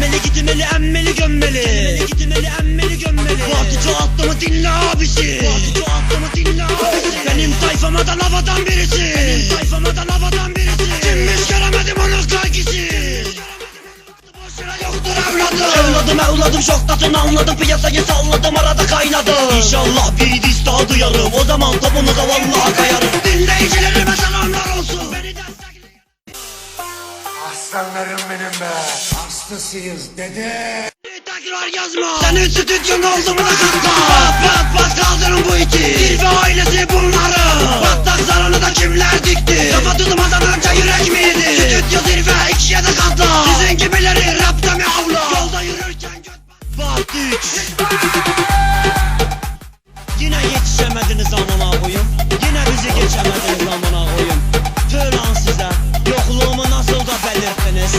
gitmeli emmeli gömmeli. Kelimeli gitmeli emmeli gömmeli. Fatih çoğalttı mı dinle abisi. Fatih çoğalttı mı dinle abisi. Benim tayfama da lavadan birisi. Benim tayfama da lavadan birisi. Kimmiş göremedim onun yoktur evladım. Evladım evladım şok tadını anladım. Piyasayı salladım arada kaynadım. İnşallah bir diz daha duyarım. O zaman topunuza vallahi kayarım. Dinleyicilerime selamlar olsun. Aslanlarım benim be. Hastasıyız dede. Tekrar yazma. Senin stüdyon oldu mu? Da kanka Pat pat pat kaldırın bu iti Zirve ailesi bunları. Patlak zarını da kimler dikti? Kafa tutmadan önce yürek miydi? Stüdyo zirve ikiye de katla. Sizin gibileri rapta mi avla. Yolda yürürken göt Part 3 Yine yetişemediniz amına koyun Yine bizi geçemediniz amına koyun Tüh lan size. Yokluğumu nasıl da belirttiniz